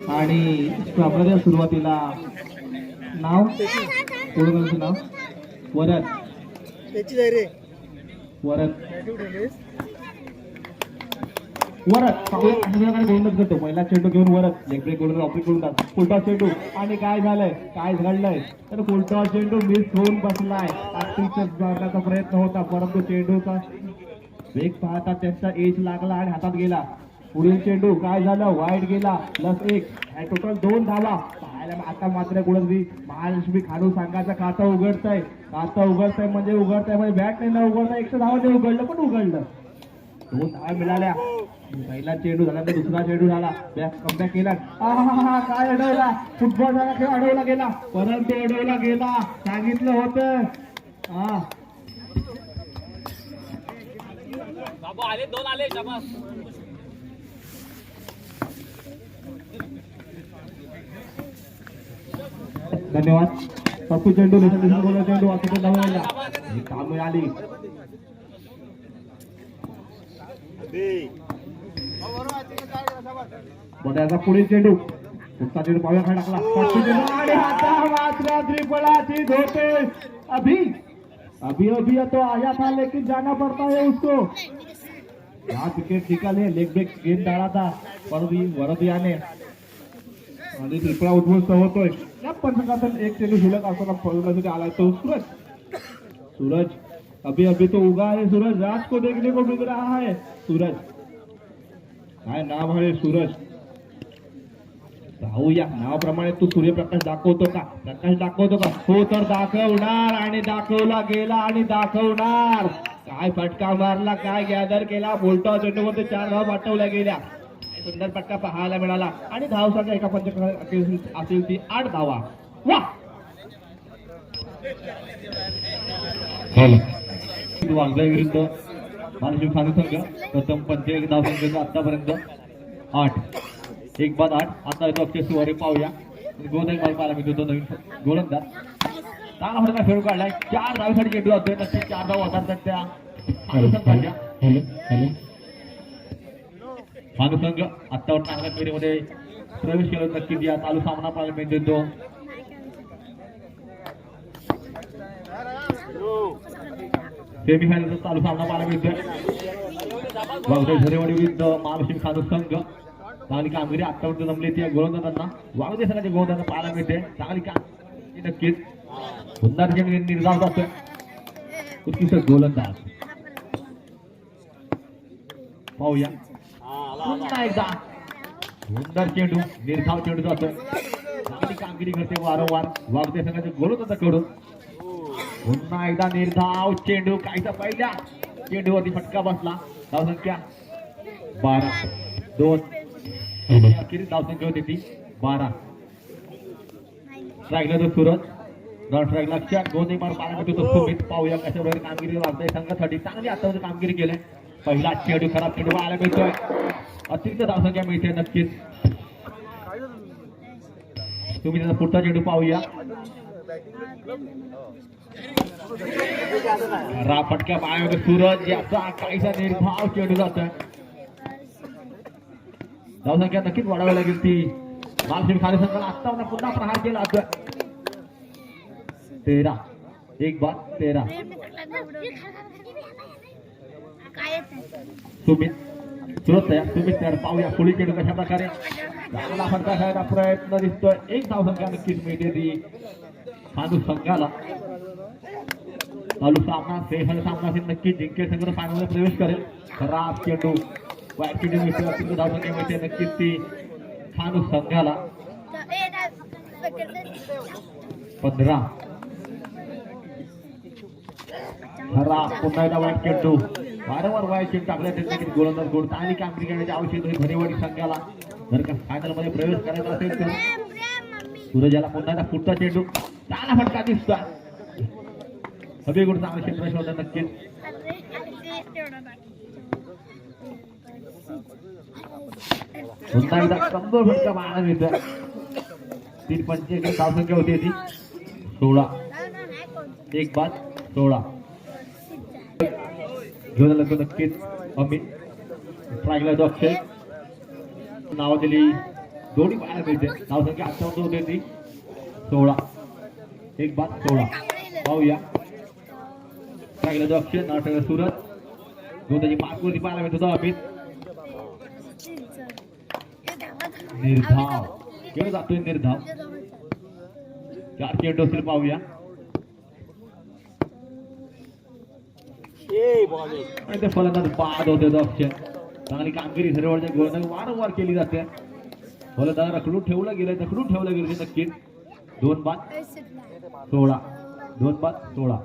आणि आपल्या सुरुवातीला नाव? कोणाचं नाव? वरद वरद चांगल्याकडे गोलंदाज करतो पहिला चेंडू घेऊन वरद लेग ब्रेक ऑफिस गोलंदाज फुलटॉस चेंडू. आणि काय झालंय? काय घडलंय? तर फुलटॉस चेंडू मिस होऊन बसलाय. मारण्याचा प्रयत्न होता. परंतु चेंडूचा वेग पाहता त्यांचा एज लागला आणि हातात गेला. पुढील चेंडू काय झालं? वाईट गेला. प्लस एक. टोटल दोन धावा पाहायला आता मात्र कुठंतरी महालक्ष्मी खाडू सांगायचं खातं उघडतंय. खातं उघडतंय म्हणजे उघडतंय म्हणजे बॅट नाही ना उघडतंय. एकशे धावाने उघडलं पण उघडलं. दोन धावा मिळाल्या. पहिला चेंडू झाला तर दुसरा चेंडू झाला. बॅक कमबॅक केला. काय अडवला? फुटबॉल झाला खेळ अडवला गेला? परंतु अडवला गेला. सांगितलं होतं. हा. आले दोन आले धन्यवाद. पप्पू चेंडू चेंडू असं धावायला काम आली. बड्याचा पुढील चेंडू. पुढचा चेंडू पाव्या खाली टाकला. पप्पू चेंडू. आणि आता मात्र त्रिफळाची धोते अभी अभी अभी तो आया था लेकिन जाना पड़ता है उसको. हा विकेट निकाले लेग ब्रेक गेम डाळा था परंतु वरदी आने आणि त्रिपुरा उद्ध्वस्त होतोय. या पंचकातून एक चेंडू शिल्लक असताना फलंदाजीसाठी आलाय. तो सूरज. सूरज. अभी अभी तो उगा है सूरज. रात को देखने को मिल रहा है. सूरज. काय नाव आहे सूरज? राहूया नावाप्रमाणे तू सूर्यप्रकाश दाखवतो का? प्रकाश दाखवतो का? हो तर दाखवणार आणि दाखवला गेला आणि दाखवणार. काय फटका मारला काय गॅदर केला? बोलतो चेंडूमध्ये चार धाव पाठवल्या गेल्या. सुंदर फटका पाहायला मिळाला. आणि धाव संख्या एका पंच असेल ती आठ धावा. वा! वाघजाई विरुद्ध? मानसिक खाने संघ प्रथम पंच एक धाव संख्येचा आतापर्यंत. आठ. एक बाद आठ. आता येतो अक्षय सुवारे पाहूया. गोदाई बाल पाहायला मिळतो तो नवीन गोलंदाज. चांगला फटका खेळून काढलाय. चार धावेसाठी चेंडू जातोय नक्की चार धाव होतात त्या. मानू संघाच्या संघ आत्तावर चांगल्या फेरीमध्ये प्रवेश केला. नक्कीच या चालू सामना पाहायला मिळतो सेमीफायनलचा चालू सामना पाहायला मिळतोय. वाघजाई झरेवाडी विरुद्ध महालक्ष्मी खानू संघ. चांगली कामगिरी आत्तावर जमली ती गोलंदाजांना. वाघजाई संघाच्या गोलंदाजांना पाहायला मिळते चांगली कामगिरी नक्कीच. पुन्हा त्याच्या निर्धाव जातोय उत्कृष्ट गोलंदाज. पाहूया. पुन्हा एकदा सुंदर चेंडू निर्धाव चेंडू जातो चांगली कामगिरी करते वारंवार. वाघजाई संघाच्या गोलंदाजाकडून पुन्हा एकदा निर्धाव चेंडू कायचा पहिल्या चेंडूवरती फटका बसला. धावसंख्या बारा. दोन. अखेरीस धावसंख्या होती ती बारा. स्ट्राईकला तो सूरज नॉन स्ट्राईक लक्षात दोन एक मार बारा होतो सुमित. पाहूया कशा प्रकारे कामगिरी वागतोय. संघासाठी चांगली आतापर्यंत कामगिरी केली पहिला चेंडू खराब चेंडू आला मिळतोय. अतिरिक्त धावसंख्या मिळते नक्कीच. तुम्ही त्याचा पुढचा चेंडू पाहूया. खरा फटक्या पायामध्ये सूरज याचा काहीसा निर्भाव चेंडू जात धावसंख्या नक्कीच वाढावी लागेल ती. मालसिंग खाली संघाला आत्ता पुन्हा प्रहार केला जातोय. तेरा. एक बाद तेरा. सुमित प्रयत्न एक धावसंख्या नक्कीच मिळते ती खानू संघाला चालू सामना सेफल सामना असेल नक्की प्रवेश करेल खराब चेंडू वाईट मिळते अतिरिक्त धावसंख्या मिळते नक्कीच खानू संघाला पंधरा खराब पुन्हा एकदा वारंवार वाईट चेंडू टाकल्या त्यांनी गोलंदाज गोड चांगली कामगिरी करण्याची आवश्यक आहे भरेवाडी संघाला. जर का फायनलमध्ये प्रवेश करायचा असेल तर सूरजाला पुन्हा एकदा पुढचा चेंडू. चांगला फटका दिसतोय. हवे गुड चांगलं क्षेत्र शोधलं नक्कीच. पुन्हा एकदा कमजोर फटका पाहायला मिळतोय. तीन पंचेचाळीस धावसंख्या होती ती. सोळा. एक बाद सोळा. घेऊन आला तो नक्कीच अमित. ट्रायला तो अक्षय नाव दिली दोन्ही पाहायला मिळते. धावसंख्या अठ्ठावन्न होते ती सोळा. एक बाद सोळा. पाहूया. लागलं दक्षिण नाटक सुरत. दोन त्याची पाच वरती पाहायला मिळत होता अमित? निर्धाव. खेळ जातोय निर्धाव? चार चेंडू असतील पाहूया. आणि ते फलंदाज बाद होते दक्ष चांगली कामगिरी सर्वच्या गोलंदाज वारंवार केली जाते. फलंदाज रखडून ठेवलं गेलं रखडून ठेवलं गेलं ते नक्कीच दोन बाद सोळा. दोन बाद सोळा.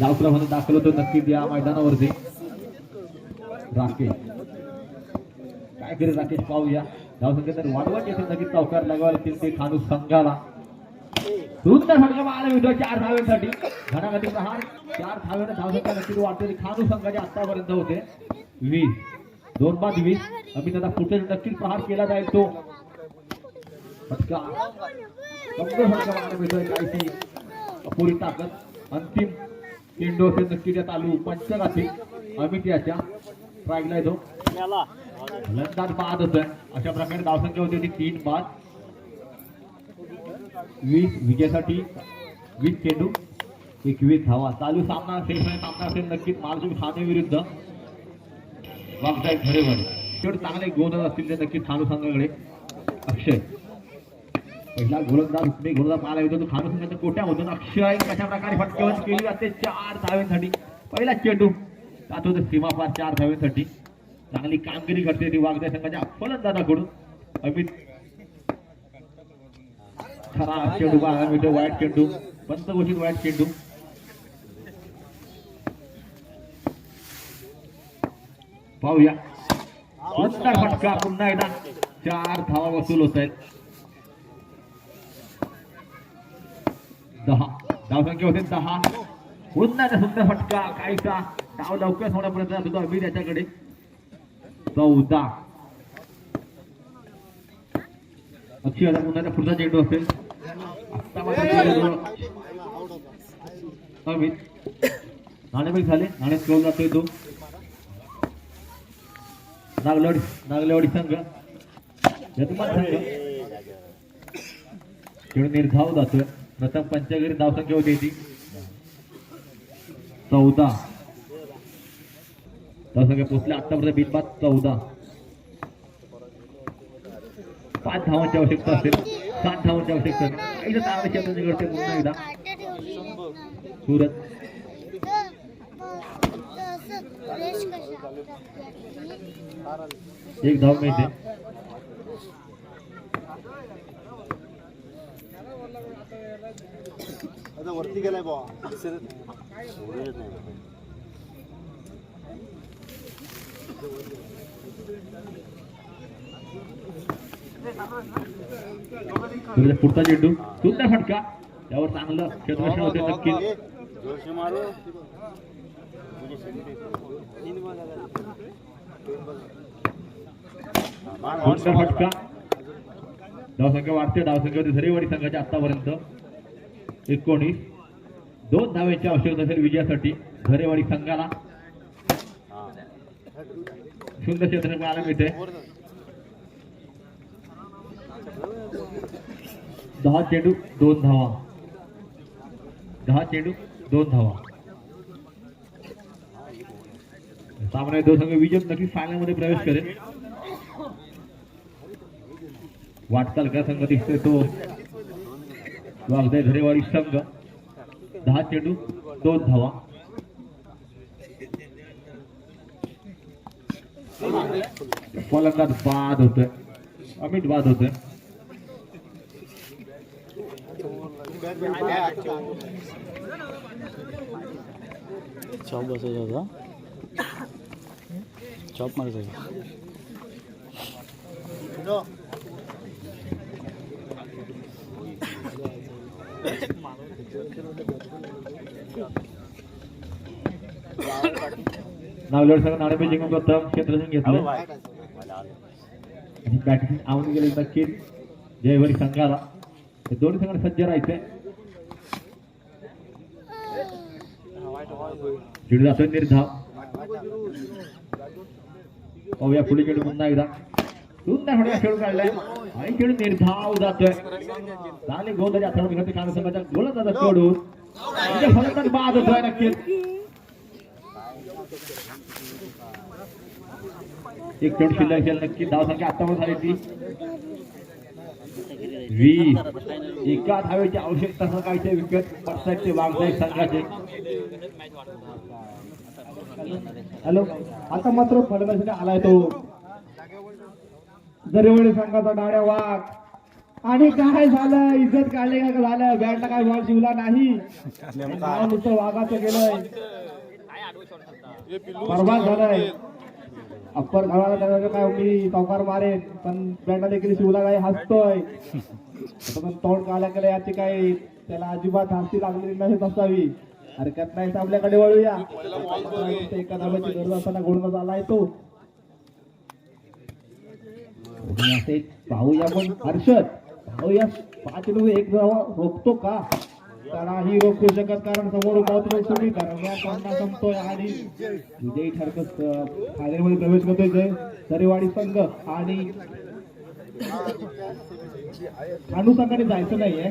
डावक्रमाने दाखल होतो. नक्कीच या मैदानावरती. राकेश. कामगिरी करे राकेश पाहूया धावसंख्या तर वाढवत येते नक्कीच चौकार लगावा लागतील ते खानू संघाला. सुंदर फटका मारायला मिळतो चार धाव्यांसाठी घणाघाती प्रहार चार धाव्याने धावसंख्या नक्कीच वाढते खानू संघाचे आतापर्यंत होते. वीस दोन बाद वीस आम्ही त्याचा पुढे नक्कीच प्रहार केला जाईल तो. फटका. अपुरी ताकद. अंतिम चेंडू असेल नक्की त्या चालू पंचगाती अमित याच्या ट्रायला येतो. फलंदाज बाद होतोय अशा प्रकारे धावसंख्या होती ती तीन बाद वीस विजयासाठी वीस चेंडू. एकवीस धावा. चालू सामना असेल सामना असेल नक्कीच. मालसूम ठाणे विरुद्ध. वागताय घरेवर तेवढे चांगले गोलंदाज असतील ते नक्कीच ठाणू संघाकडे अक्षय. पहिला गोलंदाज हुकमी गोलंदाज पाहायला येतो. तो खानू संघाच्या कोट्यामधून अक्षय कशा प्रकारे फटकेवर केली जाते? चार धाव्यांसाठी. पहिला चेंडू. जात होते सीमापार चार धाव्यांसाठी. चांगली कामगिरी करते ती वागद्या संघाच्या फलंदाजाकडून. अमित. खरा चेंडू अमित वाईट चेंडू. पंचघोषित वाईट चेंडू. पाहूया. सुंदर फटका पुन्हा एकदा चार धावा वसूल होत आहेत. दहा. धावसंख्या होते दहा. पुन्हा सुंदर फटका काहीसा. धाव लवकर होण्यापर्यंत अमित याच्याकडे. चौदा. अक्षय आता पुन्हा पुढचा चेंडू असेल? नाणेफेक झाले. नाणे स्क्रोल जातोय तो. नागलवाडी नागलवाडी संघ. यजमान संघ. खेळ निर्धाव जातोय. प्रथम पंचगिरी धावसंख्या होती ती. चौदा. संघ पोचल्या आतापर्यंत बिनबाद चौदा. पाच धावांची आवश्यकता असेल. सात धावांची आवश्यकता असेल. काहीच चांगले क्षेत्र निघडते पुन्हा एकदा. सुरत. एक धाव मिळते. आता वरती गेलाय बा दिसतच नाही सुरत पुढचा चेंडू सुंदर फटका त्यावर चांगलं क्षेत्ररक्षण होते नक्की. सुंदर फटका. धावसंख्या वाढते धावसंख्या होती झरेवाडी संघाच्या आतापर्यंत. एकोणीस. दोन धावेची आवश्यकता असेल विजयासाठी झरेवाडी संघाला सुंदर क्षेत्र पाहायला मिळते दहा चेंडू दोन धावा. दहा चेंडू दोन धावा. सामना दोन संघ विजय नक्कीच फायनलमध्ये प्रवेश करेल. वाटचाल का संघ दिसतोय तो. वागदाय घरेवाडी संघ. दहा चेंडू दोन धावा. फलंदाज बाद होतोय अमित बाद होते होतोय चॉप बसायचा होता चॉप मारायचा नावलड संघ नाणेफेक जिंकून प्रथम क्षेत्ररक्षण घेतलं. आणि बॅटिंग आवून गेले नक्कीच जयवरी संघाला. हे दोन्ही संघाने सज्ज राहायचंय चेंडू जातोय निर्धाव. पाहूया पुढे चेंडू पुन्हा एकदा. पुन्हा थोड्या खेळून काढलाय. आणि चेंडू निर्धाव जातोय. झाले गोंधळी आता विघाती खान संघाच्या गोलंदाजा फलंदाज बाद होतोय नक्कीच. एक चेंडू शिल्लक असेल नक्की धाव संख्या आत्तावर झाली ती. वीस एका धावेची आवश्यकता सकाळचे विकेट पडसाईडचे वाघजाई संघाचे. हॅलो आता मात्र फलंदाजीने आलाय तो. जरेवळे संघाचा डाड्या वाघ. आणि काय झालं इज्जत काढले का झालं बॅटला काय बॉल शिवला नाही. नुसतं वाघाचं गेलंय बरबाद झालाय. अप्पर घालायला त्याला काय मी चौकार मारेन पण बॅटा देखील शिवला काय हसतोय. पण तोंड काला केलं याची काय त्याला अजिबात हास्ती लागलेली नाही असावी. हरकत नाही तर आपल्याकडे वळूया. एका धाब्याची गरज असताना गोडनाच आलाय तो. पाहूया पण हर्षद. पाहूया पाच रुपये एक धावा रोखतो का? त्यालाही रोखू शकत कारण समोर मात्र सुमी दरम्यान सामना संपतोय आणि विजयी ठरकत फायनलमध्ये प्रवेश करतोय जय. सरेवाडी संघ आणि खानू संघाने जायचं नाहीये.